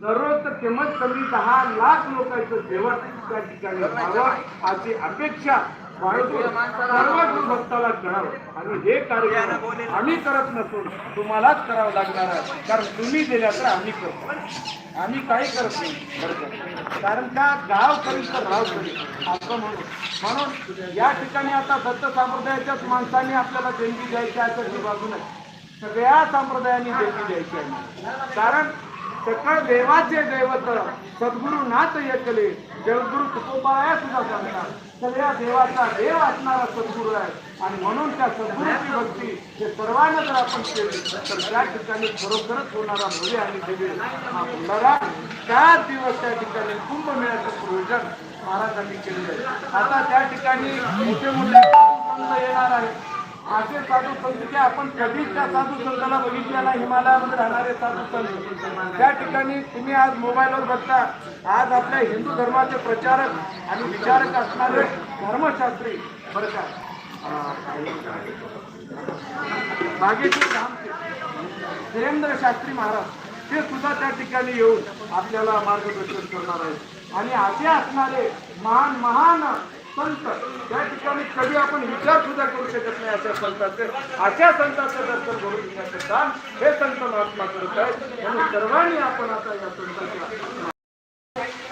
दररोज तर कमीत कमी दहा लाख लोकांचं जेवण त्या ठिकाणी व्हावं अशी अपेक्षा सर्वच सर्व भक्ताला करावं. आणि हे कार्य आम्ही करत नसून तुम्हालाच करावं लागणार आहे. कारण तुम्ही दिल्या तर आम्ही करतो. आम्ही काही करत नाही. कारण का? गाव करीत तर राव करीत असं म्हणून. म्हणून या ठिकाणी आता दत्त संप्रदायाच्याच माणसांनी आपल्याला देणगी द्यायची आहे ही बाजू नाही. सगळ्या संप्रदायांनी देणगी द्यायची आहे. कारण सकळ देवाचे दैवत सद्गुरु नाथ एकले. जगद्गुरु तुकोबाया सुद्धा सांगतात. सगळ्या देवाचा देव असणारा सद्गुरू आहे. आणि म्हणून त्या सद्गुरूची भक्ती हे सर्वांना जर आपण केली तर त्या ठिकाणी खरोखरच होणारा मुली आणि दिवे हा होणारा त्याच दिवस त्या ठिकाणी कुंभमेळ्याचं प्रयोजन महाराजांनी केलेलं आहे. आता त्या ठिकाणी मोठे मोठे येणार आहे असे साधू संत की आपण कधीच त्या साधू संतांना बघितलेला हिमालयामध्ये राहणारे साधू संत. त्या ठिकाणी तुम्ही आज मोबाईलवर बघता आज आपल्या हिंदू धर्माचे प्रचारक आणि विचारक असणारे धर्मशास्त्री. बरं का? बागेश्वर धामचे धीरेंद्र शास्त्री महाराज ते सुद्धा त्या ठिकाणी येऊन आपल्याला मार्गदर्शन करणार आहेत. आणि असे असणारे महान महान संत. त्या ठिकाणी कधी आपण विचार सुद्धा करू शकत नाही अशा संतांचे. अशा संतांचं दर्शन घडून घेण्याचं काम हे संत महात्मा करत आहेत. म्हणून सर्वांनी आपण आता या संतांच्या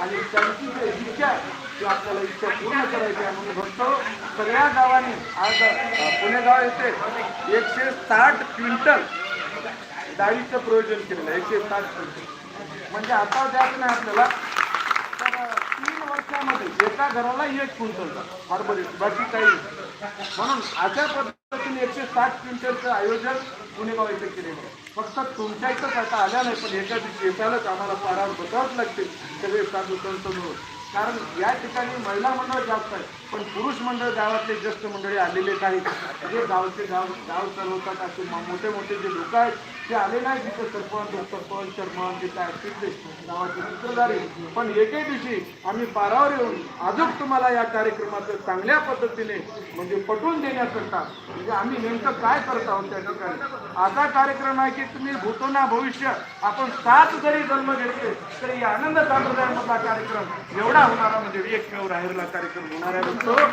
आणि त्यांची जे इच्छा आहे ती आपल्याला इच्छा पूर्ण करायची आहे म्हणून बघतो सगळ्या गावांनी आज पुणे गाव येथे एकशे साठ क्विंटल डाळीचं प्रयोजन केलेलं आहे. एकशे साठ क्विंटल. म्हणजे आता द्यायचं नाही आपल्याला तीन एका घराला एक क्विंटल हरभरे बाकी काही म्हणून अशा पद्धतीने एकशे साठ क्विंटलचं आयोजन पुणे येथे केलेलं आहे. फक्त तुमच्या इथंच आता आल्या नाही पण एका दिवशी येतानाच आम्हाला पारावर बसावंच लागते. सगळे साधू संत म्हणून. कारण या ठिकाणी महिला मंडळ जास्त आहे. पण पुरुष मंडळ गावातले ज्येष्ठ मंडळी आलेले आहेत जे गावचे गाव गाव चालवतात असे मोठे मोठे जे लोक आहेत ते आले नाही तिथे सरपंच उपसरपंच शर्मा तिथे असतील ते गावाचे सूत्रधारी पण एके दिवशी आम्ही पारावर येऊन अजून तुम्हाला या कार्यक्रमाचं चांगल्या पद्धतीने म्हणजे पटवून देण्याकरता म्हणजे आम्ही नेमकं काय करत आहोत त्या ठिकाणी? असा कार्यक्रम आहे की तुम्ही भूतोना भविष्य आपण सात जरी जन्म घेतले तरी आनंद संप्रदायामधला कार्यक्रम एवढा होणारा म्हणजे एकमेव राहिरला कार्यक्रम होणार आहे. म्हणतो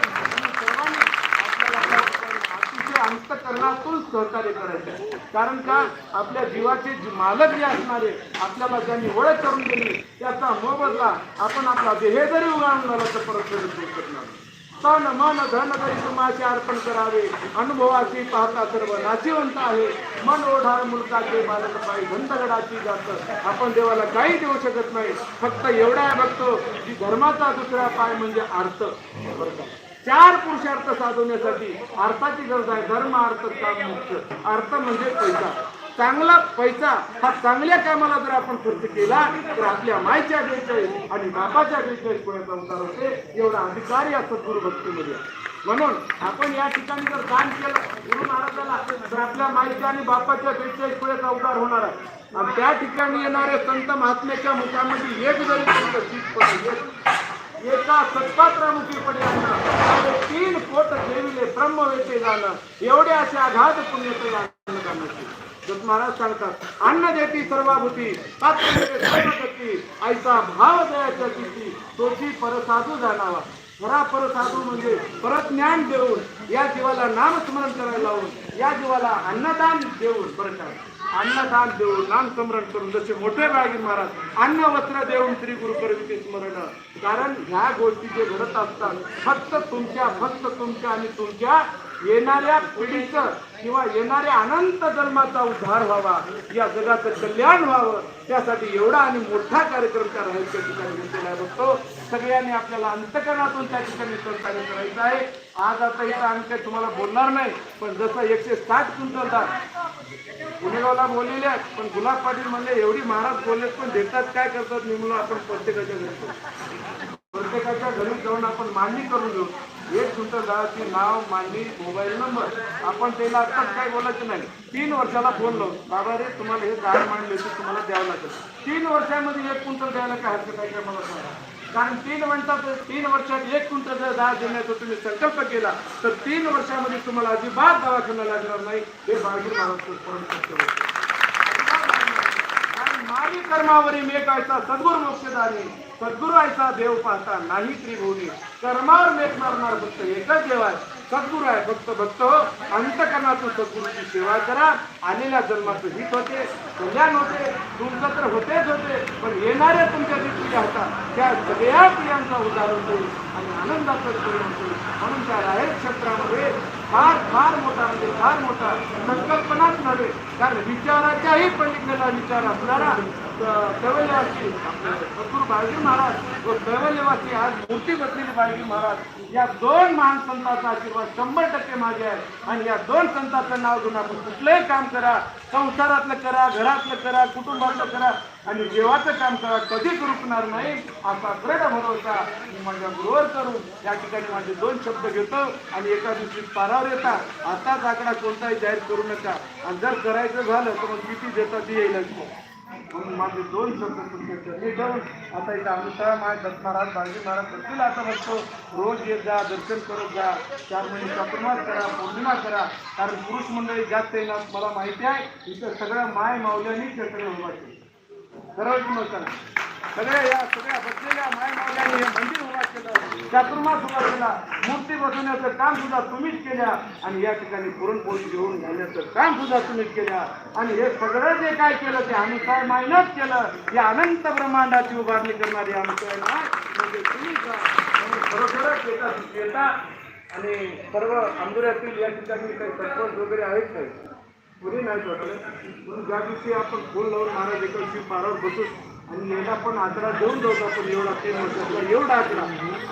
अतिशय अंतकरणातून सहकार्य करायचं आहे. कारण का आपल्या जीवाचे जे मालक जे असणारे आपल्याला ज्यांनी ओळख करून दिली त्याचा मोबदला आपण आपला देह जरी उगाळून झाला तर परत करू शकणार तन मन धन तरी तुम्हाचे अर्पण करावे. अनुभवाची पाहता सर्व नाशिवंत आहे. मन ओढाळ मुलकाचे बालक पायी घंतगडाची जात. आपण देवाला काही देऊ शकत नाही. फक्त एवढा बघतो की धर्माचा दुसरा पाय म्हणजे अर्थ चार पुरुषार्थ साधवण्यासाठी अर्थाची गरज आहे. धर्म अर्थ काम मुख्य अर्थ म्हणजे पैसा. चांगला पैसा हा चांगल्या कामाला जर आपण खर्च केला तर आपल्या मायच्या बेचाळीस आणि बापाच्या बेचाळीस पुण्याचा उतार होते एवढा अधिकार या सद्गुरु भक्तीमध्ये म्हणून आपण या ठिकाणी जर दान केलं गुरु महाराजाला तर आपल्या माईच्या आणि बापाच्या बेचाळीस पुण्याचा उतार होणार आहे. आणि त्या ठिकाणी येणाऱ्या संत महात्म्याच्या मुखामध्ये एक जरी एका सत्पात्रामुखी पडल्यानं तीन पोट ठेविले ब्रह्मवेते जाणं एवढे असे आघात पुण्याचे जाणं महाराज सांगतात अन्न देती सर्वाभूती सर्वगती ऐसा भाव दयाच्या किती तोची परसाधू जाणावा. खरा परसाधू म्हणजे परत ज्ञान देऊन या जीवाला नामस्मरण करायला लावून या जीवाला अन्नदान देऊन बरं अन्नदान देऊन नाम स्मरण करून जसे मोठे रागीर महाराज अन्न वस्त्र देऊन श्री गुरु करविते स्मरण. कारण ह्या गोष्टी जे घडत असतात फक्त तुमच्या फक्त तुमच्या आणि तुमच्या येणाऱ्या पिढीचं किंवा येणाऱ्या अनंत जन्माचा उद्धार व्हावा या जगाचं कल्याण व्हावं त्यासाठी एवढा आणि मोठा कार्यक्रम त्या राहायच्या ठिकाणी घेतलेला आहे बघतो. सगळ्यांनी आपल्याला अंतकरणातून त्या ठिकाणी सहकार्य करायचं आहे. आज आता इथं आम्ही काही तुम्हाला बोलणार नाही पण जसं एकशे साठ क्विंटल पुणेगावला बोललेले आहेत पण गुलाब पाटील म्हणले एवढी महाराज बोलले पण देतात काय करतात? निमलो आपण प्रत्येकाच्या घरी प्रत्येकाच्या घरी जाऊन आपण मांडणी करून घेऊ. एक क्विंटल नाव मांडणी मोबाईल नंबर. आपण त्याला आत्ताच काय बोलायचं नाही. तीन वर्षाला फोन लावून बाबा रे तुम्हाला हे दहा मांडले होते तुम्हाला द्यावं लागेल. तीन वर्षामध्ये एक कुंटल द्यायला काय हरकत आहे का मला सांगा? कारण तीन वर्षात तीन वर्षात एक क्विंटल जर दहा देण्याचा तुम्ही संकल्प केला तर तीन वर्षामध्ये तुम्हाला अजिबात दवाखाना लागणार नाही. हे बाळगीर महाराज कारण मेकायचा सद्गुरु मोक्षदारी सद्गुरु आयचा देव पाहता नाही त्रिभुवनी. कर्मावर मेक मारणार फक्त एकच देव आहे. सद्गुरु आहे फक्त भक्त. हो अंतकरणातून सद्गुरूची सेवा करा. आलेल्या जन्माचं हित होते कल्याण होते तुमचं तर होतेच होते. पण येणाऱ्या तुमच्या जे पिढ्या होतात त्या सगळ्या पिढ्यांचा उदाहरण होईल आणि आनंदाचं परिणाम होईल म्हणून त्या राहेर क्षेत्रामध्ये फार फार मोठा म्हणजे फार मोठा संकल्पनाच नव्हे. कारण विचाराच्याही पलीकडला विचार असणारा कैवल्यवासी सद्गुरू बाळगी महाराज व कैवल्यवासी आज मूर्ती बसलेले बाळगी महाराज. या दोन महान संतांचा आशीर्वाद शंभर टक्के माझे आहे. आणि या दोन संतांचं नाव घेऊन आपण कुठलंही काम करा संसारातलं करा घरातलं करा कुटुंबातलं करा आणि देवाचं काम करा कधीच रुकणार नाही असा दृढ भरोसा मी माझ्या गुरुवर करून या ठिकाणी माझे दोन शब्द घेतो आणि एका दिवशी पारावर येतात आताच आकडा कोणताही जाहीर करू नका. आणि जर करायचं झालं तर मग किती देतात ते येईलच म्हणून माझे दोन शब्द तुमच्या चरणी ठेवून आता इथं आमचा माय दत्त महाराज बाळजी महाराज बसतील आता बघतो रोज येत जा दर्शन करत जा. चार महिने चातुर्मास करा पौर्णिमा करा. कारण पुरुष मंडळी जास्त येणार मला माहिती आहे इथं सगळ्या माय मावल्यानी ते सगळे उभा केले. सर्व की सगळ्या या सगळ्या बसलेल्या मायमावल्याने हे मंदिर उभा केलं. चातुर्मास उभा केला. मूर्ती बसवण्याचं काम सुद्धा तुम्हीच केल्या. आणि या ठिकाणी पुरणपोळी घेऊन घालण्याचं काम सुद्धा तुम्हीच केल्या. आणि हे सगळं जे काय केलं ते आम्ही काय मायनच केलं या अनंत ब्रह्मांडाची उभारणी करणारी आमचं नाव म्हणजे तुम्हीच खरोखरच एका येता आणि सर्व आंदोल्यातील या ठिकाणी काही सरपंच वगैरे आहेत काही पुढे नाही वाटलं? म्हणून ज्या दिवशी आपण फोन लावून महाराज एका दिवशी पारावर बसू आणि याला पण आकडा देऊन जाऊ आपण एवढा ते वर्षातला एवढा आकडा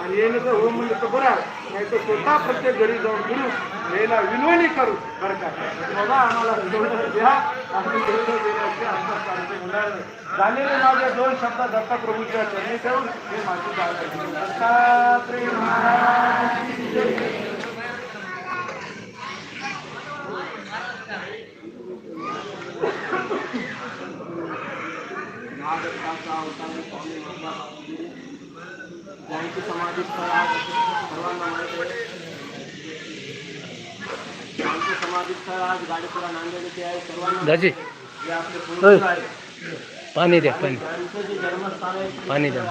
आणि येणं जर हो म्हणलं तर बरं नाही तर स्वतः प्रत्येक घरी जाऊन करू यायला विनवणी करू. बरं का? बाबा आम्हाला तेवढं द्या. आणि तेवढं देण्याचे आमचा कार्यक्रम होणार झालेले माझ्या दोन शब्द दत्ताप्रभूच्या चरणी ठेवून हे माझी दत्ता दत्तात्रय महाराज महादत्ताचा अवतार स्वामी ज्यांची समाधी स्थळ आज सर्वांना माहीत आहे समाधी स्थळ आज गाडीपुरा नांदेड आहे सर्वांना दाजी. आपले पूर्वज आहे पाणी द्या पाणी. ज्यांचं जे जन्मस्थान आहे पाणी द्या.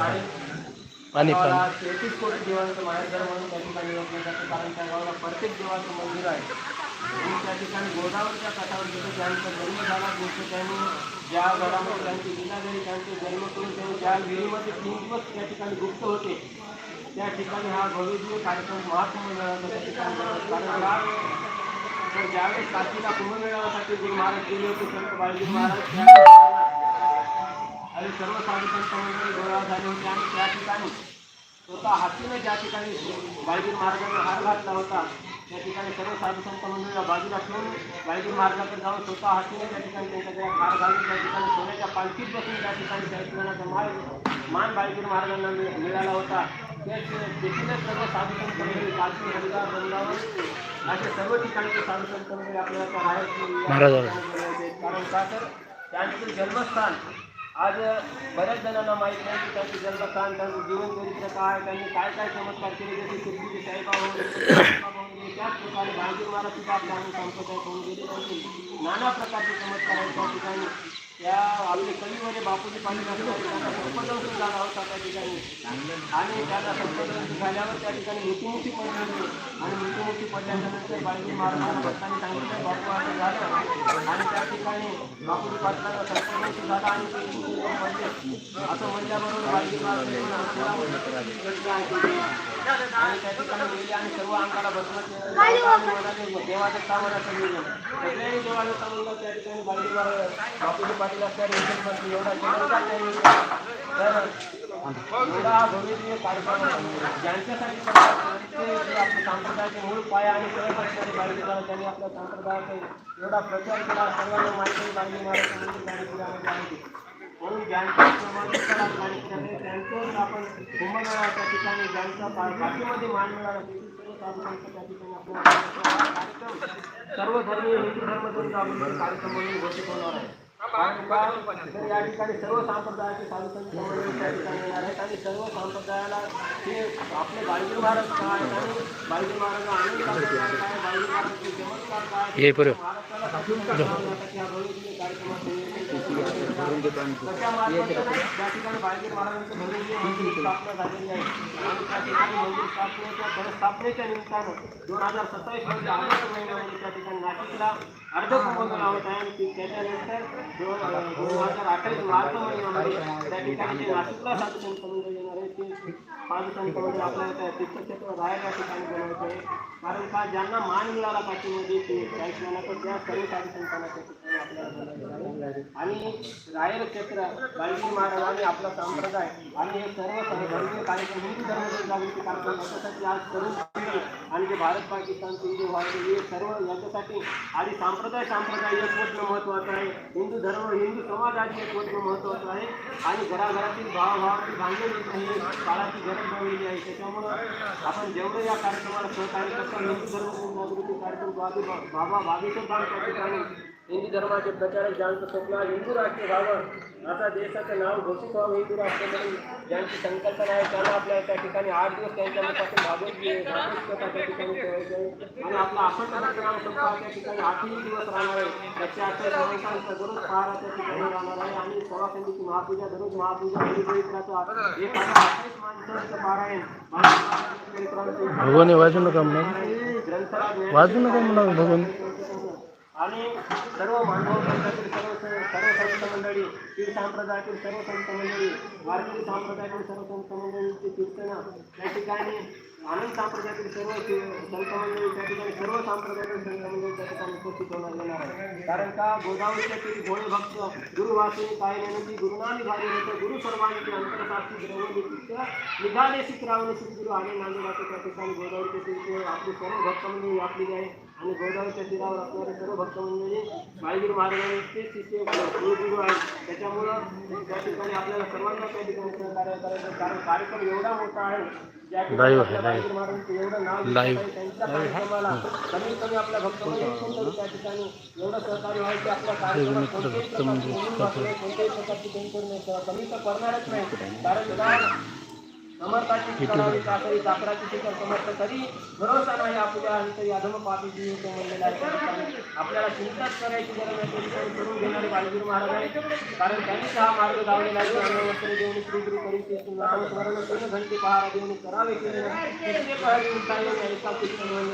पाणी पाणी. तेहतीस कोटी देवांचं माहेरघर म्हणून त्या ठिकाणी कारण त्या गावाला प्रत्येक देवाचं मंदिर आहे. आणि त्या ठिकाणी गोदावरीच्या काठावर जिथे त्यांचा जन्म झाला तिथे त्यांनी ज्या घरामध्ये त्यांची लीला झाली त्यांचे जन्म करून त्यांनी ज्या विहिरीमध्ये तीन दिवस त्या ठिकाणी गुप्त होते. त्या ठिकाणी हा भव्यदिव्य कार्यक्रम महात्मा त्या ठिकाणी कारण तर ज्यावेळेस काशीला कुंभमेळासाठी गुरु महाराज गेले होते संत बाळजी महाराज आणि सर्व साधू संत मंडळी गोळा झाले होते आणि त्या ठिकाणी स्वतः हातीने ज्या ठिकाणी बाळजी महाराजांना हार घातला होता त्या ठिकाणी सर्व साधू संत मंडळीला बाजूला ठेवून बाळगीर महाराजाकडे जाऊन स्वतः हातीने त्या ठिकाणी त्यांच्या त्या हार घालून त्या ठिकाणी सोन्याच्या पालखीत बसून त्या ठिकाणी ठिकाणाचा मान मान महाराजांना मिळ- मिळाला होता तेच देखीलच सर्व साधू संत मंडळी कालची हरिदास वृंदावन असे सर्व ठिकाणचे साधू आपल्याला बाहेर. कारण का तर त्यांचे जन्मस्थान आज बऱ्याच जणांना माहीत नाही की त्यांचे जन्मस्थान त्यांचं जीवन चरित्र काय त्यांनी काय काय चमत्कार केले जसे साईबाबा त्याच प्रकारे बाळगीर महाराज सुद्धा आपल्या आम्ही संप्रदाय होऊन गेले नाना प्रकारचे चमत्कार आहेत त्या ठिकाणी. या आपले कविवरे बापूजी पाटील असणारे त्यांना संपदंश झाला होता त्या ठिकाणी. आणि त्यांना संपदंश झाल्यावर त्या ठिकाणी मृत्युमुखी पडलेले आणि मृत्युमुखी पडल्यानंतर बाळजी महाराजांना भक्तांनी सांगितलं बापू असं झालं आणि त्या ठिकाणी बापूजी पाटलांना संपदंश झाला आणि ते पडले. असं म्हणल्याबरोबर बाळजी महाराज आणि त्या ठिकाणी गेले आणि सर्व अंगाला बसवत देवाचं सामान असं मिळलं सगळ्यांनी देवाचं सामान त्या ठिकाणी बाळजी महाराज बापूजी पाटील असणारे एवढा तर एवढा हा कार्यक्रम ज्यांच्यासाठी आपल्या संप्रदायाचे मूळ पाया आणि सर्व असणारे बाळगीर महाराज त्यांनी आपल्या संप्रदायाचा एवढा प्रचार केला. सर्वांना माहिती आहे म्हणून ज्यांच्या समाधीस्थळात गाणीपुरामध्ये त्यांचं आपण कुंभमेळाच्या ठिकाणी ज्यांचा मान मिळाला सर्व त्या ठिकाणी आपल्या कार्यक्रम सर्व धर्मीय हिंदू धर्म कार्यक्रम म्हणून घोषित होणार आहे. तर या ठिकाणी सर्व संप्रदायाचे साधू येणार आहेत आणि सर्व संप्रदायाला हे आपले बाळजी महाराज काय? आणि बाळजी महाराज आनंद दाखवणार काय? बाळजी महाराजचे चमत्कार काय? ये बरं महाराष्ट्राला दाखवून दाखवण्यासाठी हा आहे. त्या ठिकाणी महाराजांचं मंदिर स्थापना झालेली आहे आणि त्या ठिकाणी मंदिर स्थापनेच्या स्थापनेच्या निमित्तानं दोन हजार सत्तावीस ऑगस्ट महिन्यामध्ये त्या ठिकाणी नाशिकला अर्ध कुंभ लावत आहे आणि त्याच्यानंतर दोन हजार अठ्ठावीस मार्च महिन्यामध्ये त्या ठिकाणी नाशिकला साधू संत येणार आहे ते साधू संत आपल्याला त्या तीर्थक्षेत्र राहायला ठिकाणी बनवायचं आहे कारण का ज्यांना मान मिळाला पाठीमध्ये ते चाळीस महिन्यात त्या सर्व कार्यक्रमांना त्या ठिकाणी आपल्याला बनवायचं आहे. आणि रायर क्षेत्र बाळगी महाराज आणि आपला संप्रदाय आणि हे सर्व धर्मीय कार्यक्रम हिंदू धर्माचे जागृती कार्यक्रम याच्यासाठी आज तरुण पिढी आणि जे भारत पाकिस्तान हिंदू भारत हे सर्व याच्यासाठी आधी संप्रदाय संप्रदाय एक पोचणं महत्त्वाचं आहे. हिंदू धर्म हिंदू समाजाचे आधी एक पोचणं महत्त्वाचं आहे. आणि घराघरातील भावाभावाची भांडण हे काळाची गरज बनलेली आहे. त्याच्यामुळं आपण जेवढं या कार्यक्रमाला सहकार्य करतो हिंदू धर्म जागृती कार्यक्रम बाबा बागेश्वर धाम त्या ठिकाणी हिंदू धर्माचे प्रचारक ज्यांचं स्वप्न हिंदू राष्ट्र व्हावं आता देशाचं नाव घोषित व्हावं हिंदू राष्ट्र म्हणून ज्यांची संकल्पना आहे त्यांना आपल्या त्या ठिकाणी आठ दिवस त्यांच्या मुखातून भागवत भागवत त्या ठिकाणी ठेवायची आहे आणि आपला अखंड नाम संपा त्या ठिकाणी आठही दिवस राहणार आहे. त्याच्या अठ्ठावीस माणसांचा दररोज पहारा त्या ठिकाणी राहणार आहे आणि सवासंधीची महापूजा दररोज महापूजा हरिपवित्राचा एक हजार अठ्ठावीस माणसांचं पारायण भगवान हे वाजू नका म्हणा ग्रंथराज वाजू नका म्हणा भगवान आणि सर्व मानव पंथातील सर्व सर्व संत मंडळी शीर संप्रदायातील सर्व संत मंडळी वारकरी संप्रदायातील सर्व संत मंडळींची कीर्तनं त्या ठिकाणी आनंद संप्रदायातील सर्व संत मंडळी त्या ठिकाणी सर्व संप्रदायातील संत मंडळी त्या ठिकाणी उपस्थित होणार येणार आहे. कारण का गोदावरीच्या तीरी भोळे भक्त गुरुवासिनी काय नेनती गुरुनामी भारी होतं गुरु सर्वांची अंतरसाक्षी द्रवनित्य निघाले शिक रावणे शिक गुरु आणि नांदेडाचे त्या ठिकाणी गोदावरीच्या तीरचे आपली सर्व भक्त मंडळी आपली आहे आणि गोदावरीच्या तीरावर असणारे सर्व भक्त मंडळी माळगीर महाराजांचे शिष्य गुरुगुरु आहेत त्याच्यामुळं त्या ठिकाणी आपल्याला सर्वांना त्या ठिकाणी सहकार्य करायचं कारण कार्यक्रम एवढा मोठा आहे ज्या ठिकाणी. माळगीर महाराजांचं एवढं नाव घेतलं Live. आहे, त्यांच्या कार्यक्रमाला कमीत कमी आपल्या भक्त मंडळी त्या ठिकाणी एवढं सहकार्य व्हायचं की आपल्या कार्यक्रमात कोणत्याही प्रकारची कोणी वापरेल, कोणत्याही प्रकारची त्यांच्याकडून नाही, कमी तर करणारच नाही कारण समर्थाची करावी चाकरी चाकराची शिखर समर्थ कधी भरोसा नाही आपल्या अंतरी अधम पापी जीव तो म्हणलेला आहे. त्या ठिकाणी आपल्याला चिंताच करायची गरज पण करून घेणारे बालगीर महाराज आहे कारण त्यांनीच हा मार्ग लावलेला आहे. वस्त्र देऊन श्री गुरु करीत स्मरण तीन घंटे पहारा देऊन करावे केले तिसरे पहारी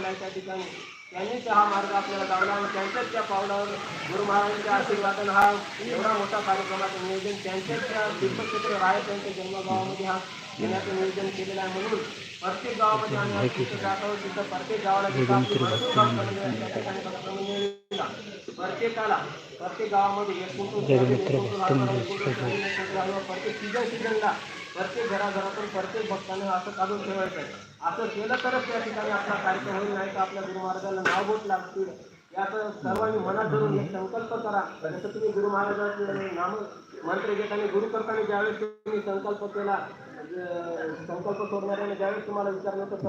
आहे त्या ठिकाणी. त्यांनीच हा मार्ग आपल्याला लावला आणि त्यांच्याच त्या पावलावर गुरु महाराजांच्या आशीर्वादानं हा एवढा मोठा कार्यक्रमाचं नियोजन त्यांच्याच त्या तीर्थक्षेत्र राय त्यांच्या जन्मगावामध्ये हा घेण्याचं नियोजन केलेलं आहे म्हणून प्रत्येक गावामध्ये आम्ही तिथं प्रत्येक गावाला प्रत्येकाला प्रत्येक गावामध्ये प्रत्येक सीझन सीझनला प्रत्येक घराघरातून प्रत्येक भक्तानं असं काढून ठेवायचं आहे असं केलं तरच त्या ठिकाणी आपला कार्यक्रम होईल नाही तर आपल्या गुरु महाराजांना नाव बोट लागतील. याचं सर्वांनी मनात धरून एक संकल्प करा. जसं तुम्ही गुरु महाराजांचे नाम मंत्र घेताना गुरु करताना ज्यावेळेस तुम्ही संकल्प केला संकल्प सोडणाऱ्याने ज्यावेळेस तुम्हाला विचारलं तर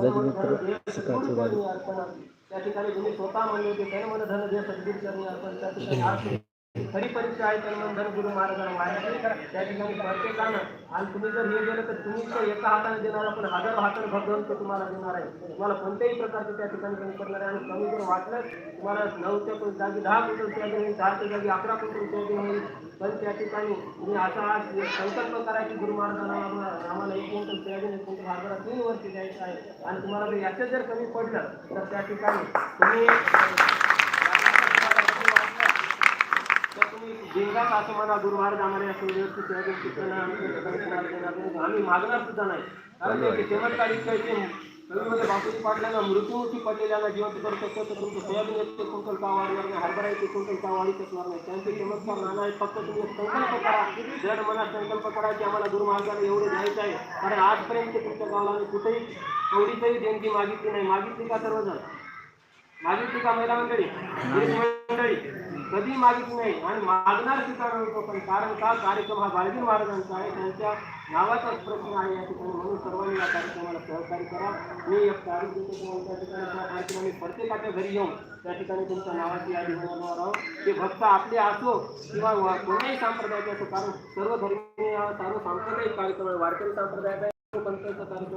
अर्पण. त्या ठिकाणी तुम्ही स्वतः म्हणले होते धन दे सद्गुरू चरणी अर्पण. त्या ठिकाणी खरी परीक्षा आहे तर मन धन गुरु महाराजांना वाया त्या ठिकाणी प्रत्येकानं आणि तुम्ही जर हे गेलं तर तुम्ही तर एका हाताने देणार पण हजारो हाताने भगवंत तुम्हाला देणार आहे. तुम्हाला कोणत्याही प्रकारचे त्या ठिकाणी कमी करणार आहे आणि कमी जर वाटलं तुम्हाला नऊच्या पण जागी दहा क्विंटल सोयाबीन होईल दहाच्या जागी अकरा क्विंटल सोयाबीन होईल पण त्या ठिकाणी तुम्ही असा आज संकल्प करायची गुरु महाराजांना आम्हाला एक क्विंटल सोयाबीन एक क्विंटल हरभरा तीन वर्ष द्यायचं आहे. आणि तुम्हाला जर याचं जर कमी पडलं तर त्या ठिकाणी तुम्ही बिनधास्त असं गुरु महाराज आम्हाला या व्यवस्थित पिकवणं आम्ही मागणार सुद्धा नाही. कारण ते चमत्कार इतकं आहे की कवीमध्ये बापूजी पाटलांना मृत्यूमुखी पडलेल्यांना जिवंत करू शकतो तर तुमचं सोयाबीन एक क्विंटल का वाढणार नाही हरभरा एक क्विंटल का वाढू शकणार नाही. त्यांचे चमत्कार नाना आहे. फक्त तुम्ही संकल्प करा. जड मनात संकल्प करा की आम्हाला महाराजांना एवढं द्यायचं आहे कारण आजपर्यंत तुमच्या गावाला आम्ही कुठेही एवढीचही देणगी मागितली नाही. मागितली का सर्वजण? मागितली का महिला मंडळी? मंडळी? कधी मागितली नाही आणि मागणार सुद्धा नव्हतो पण. कारण का कार्यक्रम हा बाळगी महाराजांचा आहे. त्यांच्या नावाचाच प्रश्न आहे या ठिकाणी. म्हणून सर्वांनी या कार्यक्रमाला सहकार्य करा. मी एक तारीख देतो तुम्हाला. त्या ठिकाणी त्या कार्यक्रमाने प्रत्येकाच्या घरी येऊन त्या ठिकाणी तुमच्या नावाची यादी बनवणार आहोत. ते भक्त आपले असो किंवा कोणत्याही संप्रदायाचे असो कारण सर्व धर्मीय सर्व सांप्रदायिक कार्यक्रम आहे. वारकरी संप्रदायाचा पंथाचा कार्यक्रम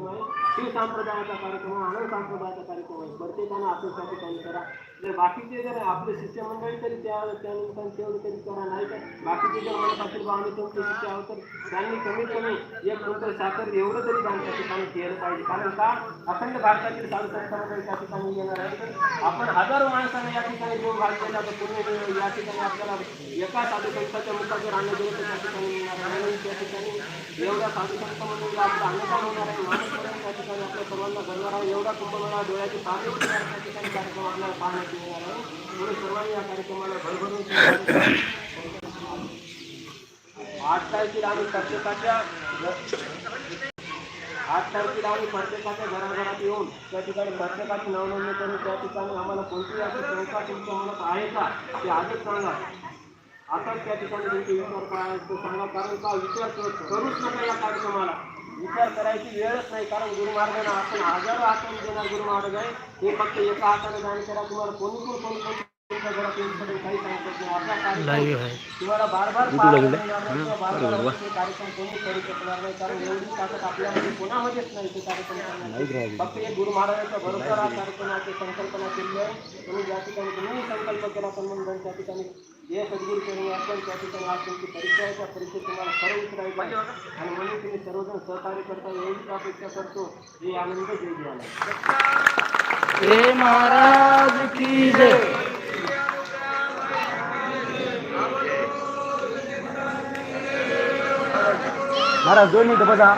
संप्रदायाचा कार्यक्रम आहे आनंद संप्रदायाचा कार्यक्रम आहे. प्रत्येकानं आपल्यासाठी त्या ठिकाणी करा. जर बाकीचे जर आपले शिष्यमंडळी तरी त्या त्यानंतर तेवढं तरी करा. नाही तर बाकीचे जर म्हणत असेल बा आम्ही तुमचे शिष्य आहोत तर त्यांनी कमीत कमी एक नंतर साखर एवढं तरी दान त्या ठिकाणी केलं पाहिजे. कारण का? अखंड भारतातील साधू संस्थांमध्ये त्या ठिकाणी येणार आहे तर आपण हजारो माणसांना या ठिकाणी जीव केला तर पूर्ण या ठिकाणी आपल्याला एका साधू संस्थाच्या मुखावर अन्न दिलं तर त्या ठिकाणी येणार आहे. त्या ठिकाणी एवढ्या साधू संस्थांमध्ये आपलं अन्नदान होणार आहे. त्या ठिकाणी आपल्या सर्वांना घडणार आहे. एवढा कुंभमेळा डोळ्याची पाणी ठिकाणी कार्यक्रम आपल्याला पाहण्यात येणार आहे म्हणून सर्वांनी या कार्यक्रमाला भरभरून आठ तारखेला आम्ही प्रत्येकाच्या आठ तारखेला आम्ही प्रत्येकाच्या घराघरात येऊन त्या ठिकाणी प्रत्येकाची नवनोंदणी करून त्या ठिकाणी आम्हाला कोणतीही अशी शंका तुमच्या मनात आहे का ते आजच सांगा. आताच त्या ठिकाणी तुमचे विचार काय सांगा कारण का विचार करूच नका या कार्यक्रमाला? विचार करायची वेळच नाही कारण गुरु आपण हजारो हाताने देणार गुरुमार्ग आहे. हे फक्त एका हाताने दान करा तुम्हाला कोणी कोण कोणी तुमच्या घरात येऊन पडेल काही सांगत नाही आपला कार्यक्रम लाईव्ह आहे तुम्हाला बार बार पाहायला मिळणार नाही किंवा बार बार असे कार्यक्रम कोणी करू शकणार नाही कारण एवढी ताकद आपल्यामध्ये कोणामध्येच नाही ते कार्यक्रम करण्याची. फक्त एक गुरु महाराजांच्या भरोसा हा कार्यक्रमाची संकल्पना केली आहे म्हणून ज्या ठिकाणी तुम्ही संकल्प केला संबंधन त्या ठिकाणी जे सद्गुरू करून आपण त्या ठिकाणी आज तुमची परीक्षा आहे त्या परीक्षेत तुम्हाला खरं उतरायचं आहे आणि म्हणून तुम्ही सर्वजण सहकार्य करता एवढीच अपेक्षा करतो हे। आनंद जय घ्यायला हे महाराज की जय। महाराज दोन मिनिटं बघा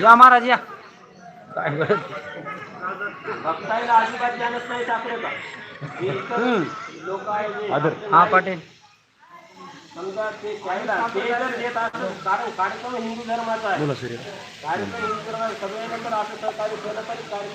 या महाराज या. काय साखरेचा हे पाटील. समजा ते त्याला ते जर देत असत कारण कार्यक्रम हिंदू धर्माचा आहे बोला. सूर्य कार्यक्रम हिंदू धर्माचा सगळ्यांना जर असं सहकार्य केलं तरी कार्यक्रम